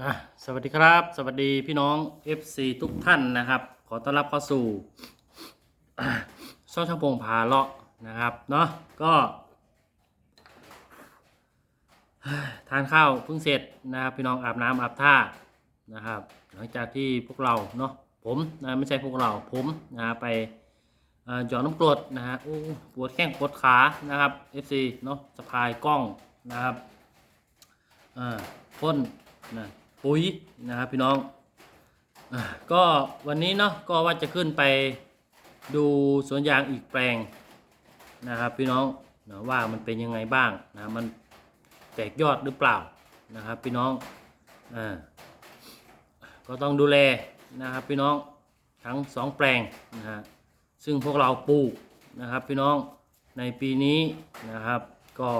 อะสวัสดีครับ สวัสดีพี่น้อง FC ทุกท่านนะครับ ขอต้อนรับเข้าสู่ช่องช่างพงพาเลาะนะครับเนาะก็ทานข้าวเพิ่งเสร็จนะครับพี่น้องอาบน้ำอาบท่านะครับ หลังจากที่พวกเราเนาะผมนะไม่ใช่พวกเราผมนะไปเอ่อหยอดน้ำกรดนะฮะโอ้ปวดแข้งปวดขานะครับ FC เนาะสะพายกล้องนะครับอ่าพ่นนะ ปุ๋ยนะครับพี่น้องอก็วันนี้เนาะก็ว่าจะขึ้นไปดูสวนยางอีกแปลงนะครับพี่น้องนะว่ามันเป็นยังไงบ้างนะมันแตกยอดหรือเปล่านะครับพี่น้องอ่าก็ต้องดูแลนะครับพี่น้องทั้งสองแปลงนะฮะซึ่งพวกเราปลูกนะครับพี่น้องในปีนี้นะครับก็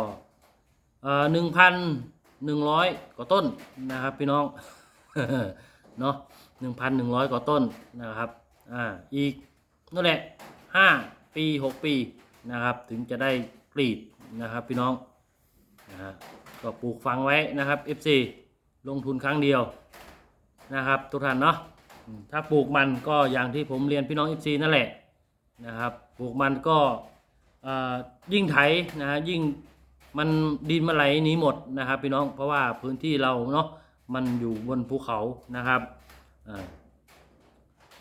หนึ่งพัน หนึ่งร้อยกว่าต้นนะครับพี่น้องเนาะหนึ่งพันหนึ่งร้อยกว่าต้นนะครับอ่าอีกนั่นแหละห้าปีหกปีนะครับ ถึงจะได้กรีดนะครับพี่น้องนะฮะก็ปลูกฝังไว้นะครับ FC ลงทุนครั้งเดียวนะครับ ทุกท่านเนาะถ้าปลูกมันก็อย่างที่ผมเรียนพี่น้อง FC นั่นแหละนะครับ ปลูกมันก็อ่อยิ่งไถนะฮะยิ่ง มันดินมาไหลหนี้หมดนะครับ พี่น้องเพราะว่าพื้นที่เราเนาะมันอยู่บนภูเขานะครับอ่า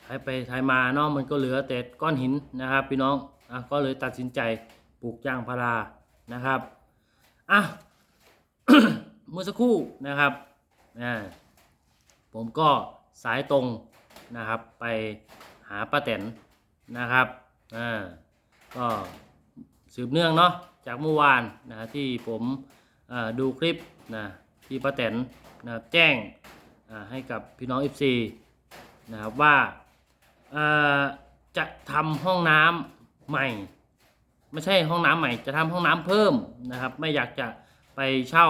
ไถไปไถมาเนาะมันก็เหลือแต่ก้อนหินนะครับพี่น้องอะก็เลยตัดสินใจปลูกยางพารานะครับอะเมื่อสักครู่นะครับอ่าผมก็สายตรงนะครับไปหาป้าแตนนะครับอ่าก็สืบเนื่องเนาะ จากเมื่อวานนะที่ผมดูคลิปนะที่ป้าแตนนะครับแจ้งให้กับพี่น้อง FC นะครับว่าจะทำห้องน้ำใหม่ ไม่ใช่ห้องน้ำใหม่ จะทำห้องน้ำเพิ่มนะครับ ไม่อยากจะไปเช่า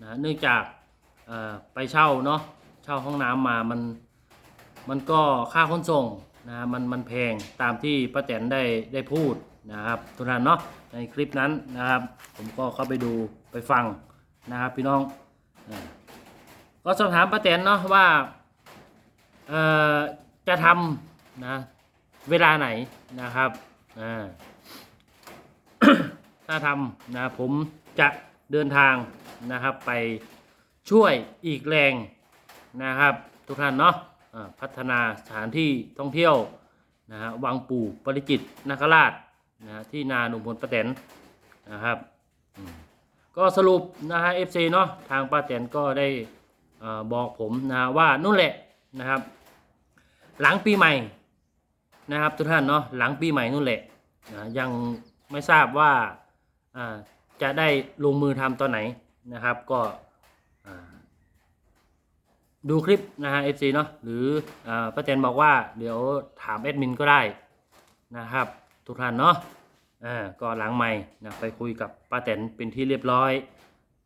นะเนื่องจากไปเช่าเนาะเช่าห้องน้ำมามันมันก็ค่าขนส่งนะมันมันแพงตามที่ป้าแตนได้ได้พูด นะครับทุกท่านเนาะในคลิปนั้นนะครับ ผมก็เข้าไปดูไปฟังนะครับ พี่น้องอก็สอบถามป้าแตนเนาะว่าจะทำนะเวลาไหนนะครับถ้าทำนะผมจะเดินทางนะครับไปช่วยอีกแรงนะครับ ทุกท่านเนาะพัฒนาสถานที่ท่องเที่ยวนะฮะวังปู่ปริจิตรนาคราช นะที่นาหนุ่มพลป้าแตนนะครับก็สรุปนะฮะ FC เนาะทางป้าแตนก็ได้บอกผมนะว่านู่นแหละนะครับ หลังปีใหม่นะครับทุกท่านเนาะหลังปีใหม่นู่นแหละนะยังไม่ทราบว่าจะได้ลงมือทำตอนไหนนะครับก็ดูคลิปนะฮะ FC เนาะหรืออป้าแตนบอกว่าเดี๋ยวถามแอดมินก็ได้นะครับ ทุกท่านเนาะอ่าก็หลังใหม่นะไปคุยกับป้าแตนเป็นที่เรียบร้อย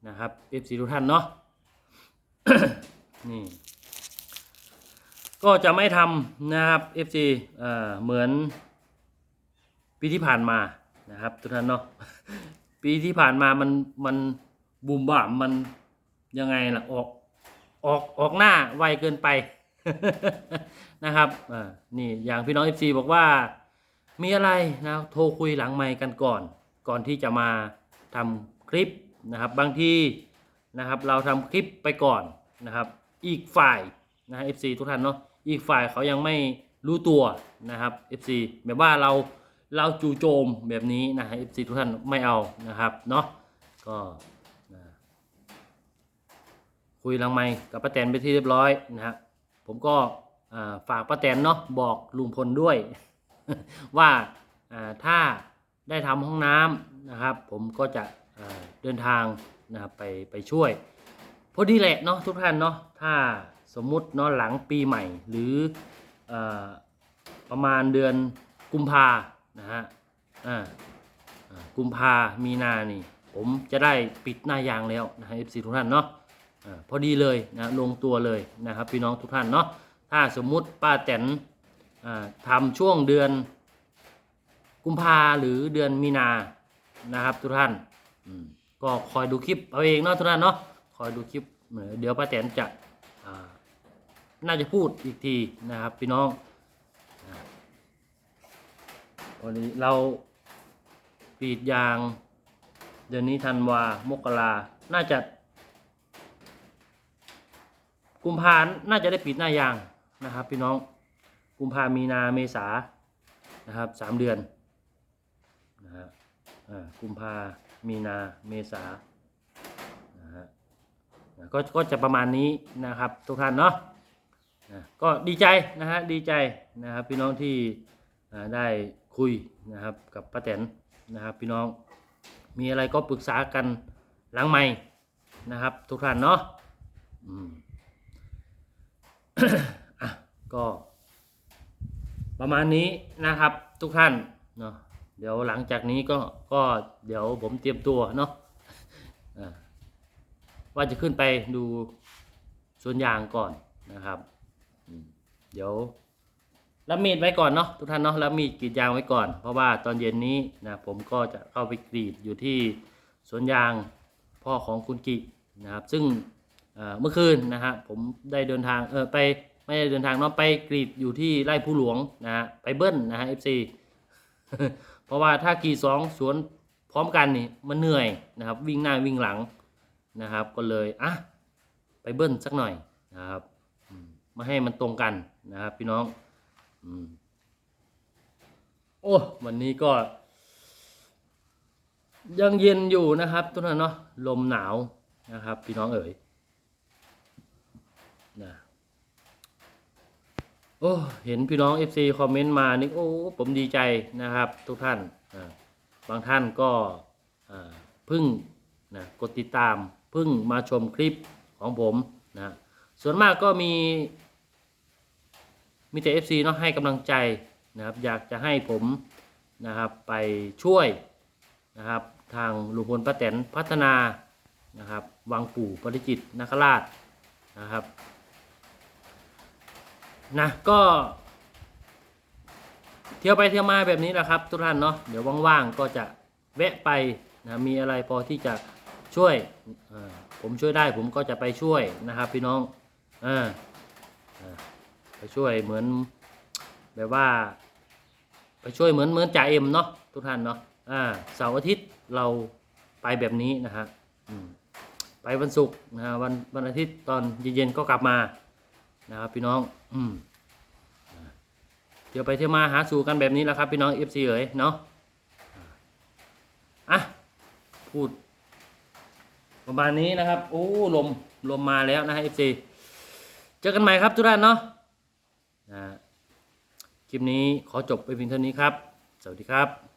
นะครับ FC ทุกท่านเนาะนี่ก็จะไม่ทำนะครับ FC เอ่อเหมือนปีที่ผ่านมานะครับทุกท่านเนาะปีที่ผ่านมามันมันบูมบ่ามมันยังไงล่ะออกออกออกหน้าไวเกินไปนะครับอ่านี่อย่างพี่น้อง FC บอกว่า มีอะไรนะโทรคุยหลังไมค์กันก่อน ก่อนที่จะมาทำคลิปนะครับบางทีนะครับเราทำคลิปไปก่อนนะครับ อีกฝ่ายนะ FC ทุกท่านเนาะอีกฝ่ายเขายังไม่รู้ตัวนะครับ FC แบบว่าเราเราจู่โจมแบบนี้นะ FC ทุกท่านไม่เอานะครับเนาะก็คุยหลังไมค์กับป้าแตนไปที่เรียบร้อยนะครับผมก็ฝากป้าแตนเนาะบอกลุงพลด้วย ว่าถ้าได้ทำห้องน้ำนะครับ ผมก็จะเดินทางนะครับไปไปช่วย พอดีแหละเนาะทุกท่านเนาะถ้าสมมุติเนาะหลังปีใหม่ หรืออประมาณเดือนกุมภานะฮะกุมภามีนานี่ผมจะได้ปิดหน้ายางแล้วนะฮะ FC ทุกท่านเนาะอาพอดีเลยนะลงตัวเลยนะครับพี่น้องทุกท่านเนาะถ้าสมมุติป้าแตนอ่า ทำช่วงเดือนกุมภาหรือเดือนมีนานะครับทุกท่านก็คอยดูคลิปเอาเองเนาะทุกท่านเนาะคอยดูคลิปเเดี๋ยวป้าแตนจะน่าจะพูดอีกทีนะครับพี่น้องวันนี้เรากรีดยาง เดือนนี้ธันวามกราน่าจะ กุมภาน่าจะได้ปิดหน้ายางนะครับพี่น้อง กุมภามีนาเมษานะครับสามเดือนนะฮะอ่ากุมภามีนาเมษานะฮะก็ก็จะประมาณนี้นะครับทุกท่านเนาะนะก็ดีใจนะฮะดีใจนะครับพี่น้องที่อ่าได้คุยนะครับกับป้าแตนนะครับพี่น้องมีอะไรก็ปรึกษากันหลังไม่นะครับ ทุกท่านเนาะอืมอะก็ ประมาณนี้นะครับทุกท่านเนาะเดี๋ยวหลังจากนี้ก็ก็เดี๋ยวผมเตรียมตัวเนาะว่าจะขึ้นไปดูสวนยางก่อนนะครับ เดี๋ยวรับมีดไว้ก่อนเนาะทุกท่านเนาะรับมีดกรีดยางไว้ก่อน เพราะว่าตอนเย็นนี้นะผมก็จะเข้าไปกรีดอยู่ที่สวนยางพ่อของคุณกินะครับ ซึ่งเอ่อเมื่อคืนนะฮะผมได้เดินทางเออไป ไม่ได้เดินทางเนาะไปกรีดอยู่ที่ไร่ผู้หลวงนะฮะไปเบิ้ลนะฮะ FC เพราะว่าถ้ากรีดสองสวนพร้อมกันนี่มันเหนื่อยนะครับ วิ่งหน้าวิ่งหลังนะครับ ก็เลยอะไปเบิ้ลสักหน่อยนะครับมาให้มันตรงกันนะครับพี่น้องอโอ้วันนี้ก็ ยังเย็นอยู่นะครับทุกท่านเนาะลมหนาวนะครับ พี่น้องเอ๋ย นะ โอ้เห็นพี่น้อง FC คอมเมนต์มานี่โอ้ผมดีใจนะครับ ทุกท่านบางท่านก็เพึ่งนะกดติดตามเพึ่งมาชมคลิปของผมนะส่วนมากก็มีมีแต่ FC เนาะให้กำลังใจนะครับ อยากจะให้ผมนะครับไปช่วยนะครับทางลุงพลป้าแตนพัฒนานะครับวังปู่ปริจิตนาคราชนะครับ นะก็ เที่ยวไปเที่ยวมาแบบนี้แหละครับ ทุกท่านเนาะเดี๋ยวว่างๆก็จะแวะไปนะมีอะไรพอที่จะช่วยผมช่วยได้ผมก็จะไปช่วยนะครับ พี่น้องออไปช่วยเหมือนแบบว่า ไปช่วยเหมือนเหมือนจ่าเอ็มเนาะทุกท่านเนาะอ่าเสาร์อาทิตย์เราไปแบบนี้นะฮะไปวันศุกร์นะฮะวันวันอาทิตย์ตอนเย็นๆก็กลับมา นะครับพี่น้องอืมเดี๋ยวไปเที่ยวมาหาสู่กันแบบนี้แหละครับ พี่น้อง FC เอ๋ยเนาะอะพูด ประมาณนี้นะครับ โอ้ลมลมมาแล้วนะฮะ FC เจอกันใหม่ครับทุกท่านเนาะนะคลิปนี้ขอจบไปเพียงเท่านี้ครับ สวัสดีครับ